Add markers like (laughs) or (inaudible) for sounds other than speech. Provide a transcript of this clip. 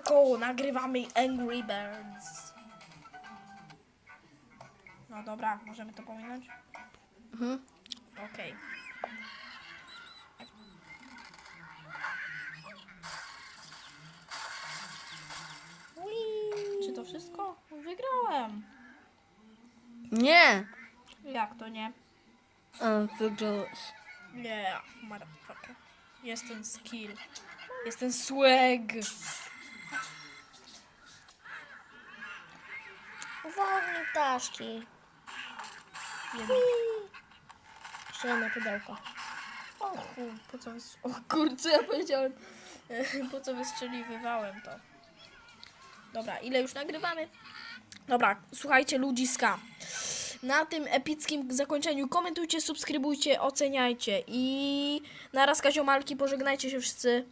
Koło, nagrywamy Angry Birds. No dobra, możemy to pominąć? Mhm. Okej. Czy to wszystko? Wygrałem. Nie! Jak to nie? A, wygrałeś. Nie, motherfucker. Jest ten skill. Jest ten swag. Uwolnij ptaszki. Jedno. Jeszcze jedno pudełko. O chuj, po co wys... O kurczę, ja powiedziałem. (laughs) Po co wystrzeliwywałem to. Dobra, ile już nagrywamy? Dobra, słuchajcie ludziska. Na tym epickim zakończeniu komentujcie, subskrybujcie, oceniajcie i naraz kaziomalki, pożegnajcie się wszyscy.